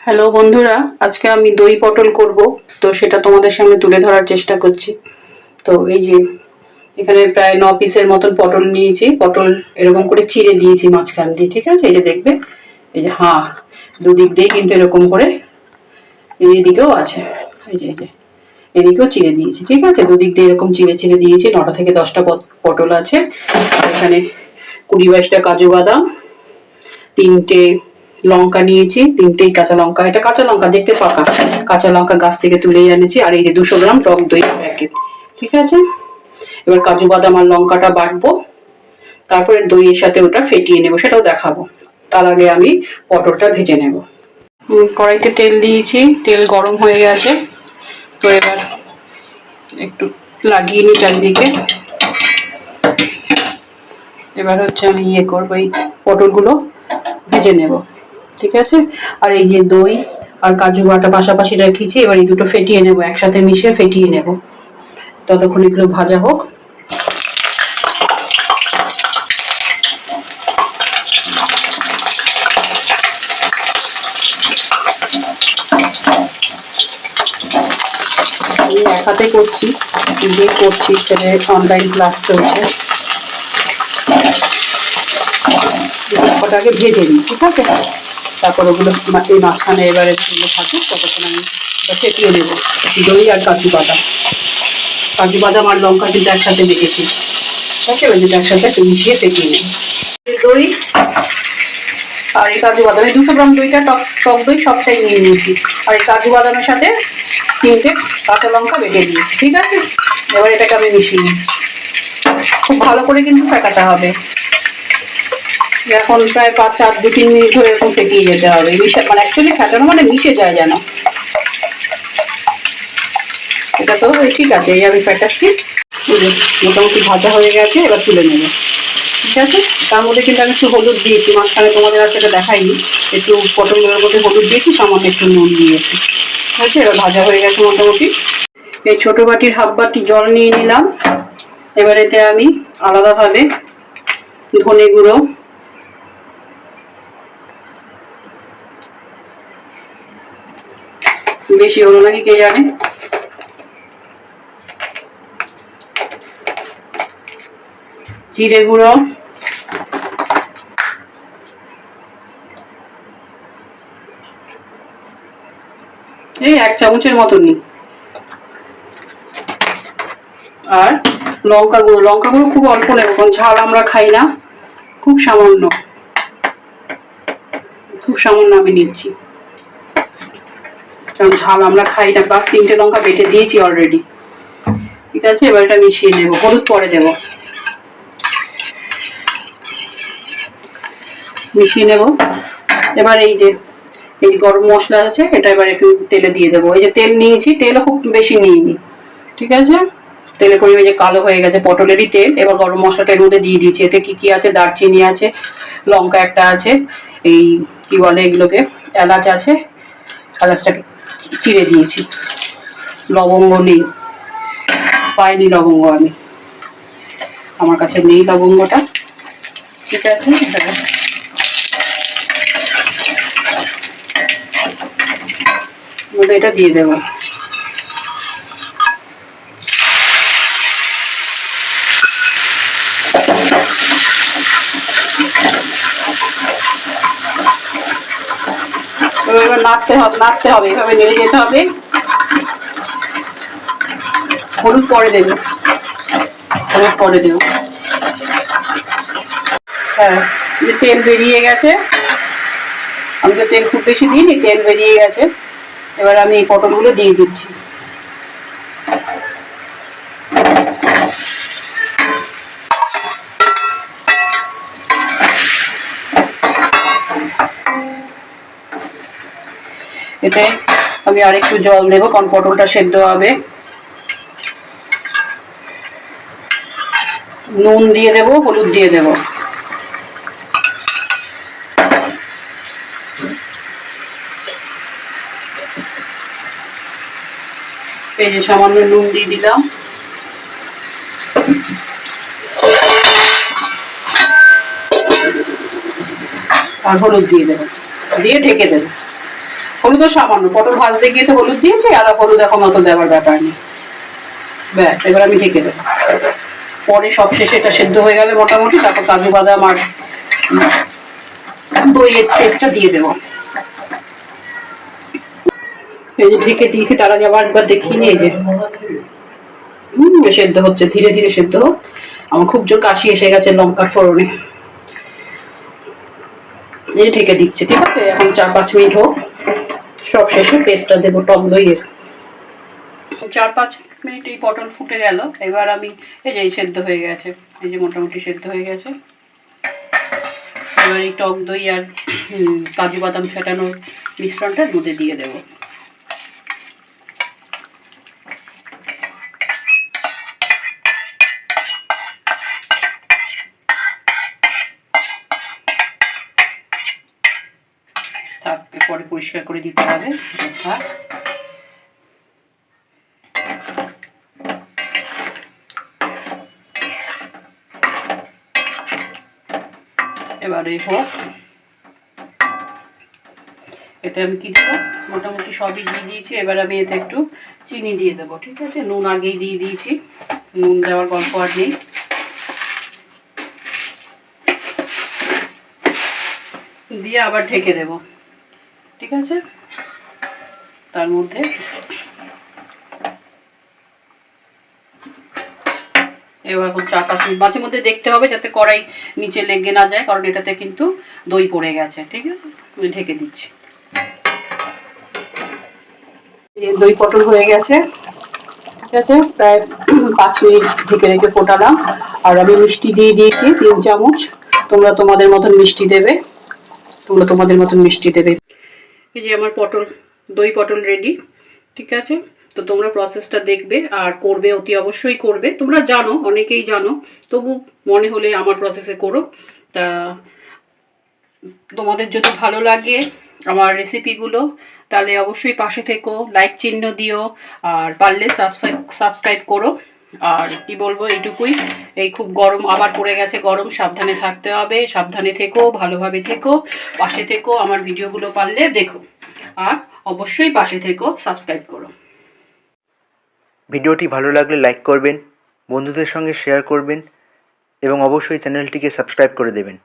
Hello বন্ধুরা, আজকে আমি দই পটল করব, তো সেটা তোমাদের সামনে তুলে ধরার চেষ্টা করছি। তো এই যে, এখানে প্রায় ন পিসের মতন পটল নিয়েছি, পটল এরকম করে চিড়ে দিয়েছি মাঝখান দিয়ে, ঠিক আছে? এই যে দেখবে, এই যে, হাঁ, দুদিক দিয়ে কিন্তু এরকম করে এই দিকেও আছে, এই যে এই যে, এদিকেও চিড়ে দিয়েছি, ঠিক আছে? দুদিক দিয়ে এরকম চিড়ে চিড়ে দিয়েছি, নটা থেকে দশটা পটল আছে। এখানে কুড়ি বাইশটা কাজু বাদাম, তিনটে লঙ্কা নিয়েছি, তিনটেই কাঁচা লঙ্কা। এটা কাঁচা লঙ্কা, দেখতে ফাঁকা কাঁচা লঙ্কা গাছ থেকে তুলেই এনেছি, আর এই যে দুশো গ্রাম টক দই প্যাকেট ঠিক আছে? এবার কাজু বাদাম আর লঙ্কাটা বাটবো। তারপরে দইয়ের সাথে ওটা ফেটিয়ে নেব, সেটাও দেখাবো। তার আগে আমি পটলটা ভেজে নেব। কড়াইতে তেল দিয়েছি, তেল গরম হয়ে গেছে। তো এবার একটু লাগিয়ে নিই চারদিকে। এবার হচ্ছে আমি ইয়ে করব, এই পটলগুলো ভেজে নেব। ঠিক আছে? আর এই যে দই আর কাজু বাটা পাশাপাশি রেখেছি, এবার এই দুটো ফেটিয়ে নেব, একসাথে মিশিয়ে ফেটিয়ে নেব। ততক্ষণ এগুলো ভাজা হোক। আমি এক হাতে করছি যে করছি সেটা অনলাইন ক্লাস চলছে। ওটাকে ভেজে নিই, ঠিক আছে? তারপর ওগুলো এই মাঝখানে এবারে থাকুক ততক্ষণ আমি ফেটিয়ে নেব। দই আর কাজু বাদাম। কাজু বাদাম আর লঙ্কা কিন্তু একসাথে মেখেছি। ঠিক আছে দুটো একসাথে মিশিয়ে ফেটিয়ে নেব। দই আর এই কাজু বাদাম এই দুশো গ্রাম দইটা টক টক দই সবটাই নিয়ে নিয়েছি। আর এই কাজু বাদামের সাথে তিনটে কাঁচা লঙ্কা বেটে দিয়েছি, ঠিক আছে? এবার এটাকে আমি মিশিয়ে নিচ্ছি খুব ভালো করে কিন্তু ফেটাতে হবে। এখন প্রায় পাঁচ চার দু, তিন মিনিট ধরে এরকম ফেটিয়ে যেতে হবে। মিশে মানে অ্যাকচুয়ালি ফেটানো মানে মিশে যায় যেন। এটা তো ঠিক আছে, এই আমি ফেটাচ্ছি। মোটামুটি ভাজা হয়ে গেছে, এবার তুলে নেব। ঠিক আছে? তার মধ্যে কিন্তু আমি একটু হলুদ দিয়েছি, মাঝখানে তোমাদের আর সেটা দেখাইনি। একটু পটলের মধ্যে হলুদ দিয়েছি, সামান্য একটু নুন দিয়েছি। ঠিক আছে? এবার ভাজা হয়ে গেছে মোটামুটি। এই ছোটো বাটির হাফ বাটি জল নিয়ে নিলাম। এবার এতে আমি আলাদাভাবে ধনে গুঁড়ো বেশি হলো নাকি কে জানে? জিরে গুঁড়ো। এই এক চামচের মতনই। আর লঙ্কা গুঁড়ো। লঙ্কা গুঁড়ো খুব অল্প নেব, কারণ ঝাল আমরা খাই না। খুব সামান্য। খুব সামান্য আমি নিচ্ছি। কারণ ঝাল আমরা খাই না। প্লাস তিনটে লঙ্কা বেটে দিয়েছি অলরেডি ঠিক আছে, এবার এটা মিশিয়ে নেব, হলুদ পরে দেব। মিশিয়ে নেব। এবার এই যে, এই গরম মশলা আছে, এটা এবার একটু তেলে দিয়ে দেবো। এই যে তেল নিয়েছি, তেলও খুব বেশি নিইনি। ঠিক আছে? তেলের পরিমাণ যে কালো হয়ে গেছে পটলেরই তেল, এবার গরম মশলাটা এর মধ্যে দিয়ে দিয়েছি। এতে কি কি আছে? দারচিনি আছে, লঙ্কা একটা আছে, এই কি বলে এগুলোকে, এলাচ আছে, এলাচটাকে চিড়ে দিয়েছি। লবঙ্গ নেই। পাইনি লবঙ্গ আমি। আমার কাছে নেই লবঙ্গটা। ঠিক আছে এটা দিয়ে দেবো। এবার নাড়তে হবে নাড়তে হবে, এভাবে নেড়ে যেতে হবে। হলুদ পরে দেবো। হলুদ পরে দেবো। হ্যাঁ তেল বেরিয়ে গেছে, আমি তো তেল খুব বেশি দিইনি, তেল বেরিয়ে গেছে। এবার আমি এই পটলগুলো দিয়ে দিচ্ছি। এতে আমি আর একটু জল দেবো, কারণ পটলটা সেদ্ধ হবে। নুন দিয়ে দেবো, হলুদ দিয়ে দেবো। এই সামান্য নুন দিয়ে দিলাম। আর হলুদ দিয়ে দেবো। দিয়ে ঢেকে দেবো। হলুদও সামান্য। পটল ভাজতে গিয়ে তো হলুদ দিয়েছি, আর হলুদ এখন অত দেওয়ার ব্যাপার নেই। ব্যাস, এবার আমি ঢেকে দেবো। পরে সব শেষে এটা সেদ্ধ হয়ে গেলে মোটামুটি, তারপর কাজু বাদাম আর দইয়ের দিয়ে দেবো। এই যে ঢেকে দিয়েছি একবার দেখিয়ে নিয়ে যে। হম সেদ্ধ হচ্ছে, ধীরে ধীরে সেদ্ধ আমার খুব জোর কাশি এসে গেছে লঙ্কার ফোড়নে। এই ঢেকে দিচ্ছে, ঠিক আছে? এখন চার পাঁচ মিনিট হোক। সব শেষে পেস্টটা দেবো টক দইয়ের চার পাঁচ মিনিট এই পটল ফুটে গেল। এবার আমি এই যে সেদ্ধ হয়ে গেছে। এই যে মোটামুটি সেদ্ধ হয়ে গেছে। এবার এই টক দই আর কাজু বাদাম ফেটানোর মিশ্রণটা দুধে দিয়ে দেবো থাক পরে পরিষ্কার করে দিতে হবে। এবারে হোক। এতে আমি কি দেবো? মোটামুটি সবই দিয়ে দিয়েছি। এবার আমি এতে একটু চিনি দিয়ে দেবো, ঠিক আছে? নুন আগেই দিয়ে দিয়েছি। নুন দেওয়ার গল্প আর নেই। দিয়ে আবার ঢেকে দেব। ঠিক আছে? তার মধ্যে এবার এখন চা মিনিট মাঝে মধ্যে দেখতে হবে যাতে কড়াই নিচে লেগে না যায়, কারণ এটাতে কিন্তু দই পড়ে গেছে, ঠিক আছে? ঢেকে দিচ্ছি। দই পটল হয়ে গেছে, ঠিক আছে? প্রায় পাঁচ মিনিট ঢেকে রেখে ফোটালাম। আর আমি মিষ্টি দিয়ে দিয়েছি, তিন চামচ। তোমরা তোমাদের মতন মিষ্টি দেবে। তোমরা তোমাদের মতন মিষ্টি দেবে। এই যে আমার পটল, দই পটল রেডি ঠিক আছে? তো তোমরা প্রসেসটা দেখবে আর করবে অতি অবশ্যই করবে। তোমরা জানো, অনেকেই জানো, তবু মনে হলে আমার প্রসেসে করো। তা তোমাদের যদি ভালো লাগে আমার রেসিপিগুলো তাহলে অবশ্যই পাশে থেকো লাইক চিহ্ন দিও, আর পারলে সাবস্ক্রাইব সাবস্ক্রাইব করো। আর কি বলব, এইটুকুই। এই খুব গরম আবার পড়ে গেছে, গরম। সাবধানে থাকতে হবে, সাবধানে থেকো, ভালোভাবে থেকো, পাশে থেকো আমার ভিডিওগুলো পারলে দেখো। আর অবশ্যই পাশে থেকো, সাবস্ক্রাইব করো। ভিডিওটি ভালো লাগলে লাইক করবেন, বন্ধুদের সঙ্গে শেয়ার করবেন এবং অবশ্যই চ্যানেলটিকে সাবস্ক্রাইব করে দেবেন।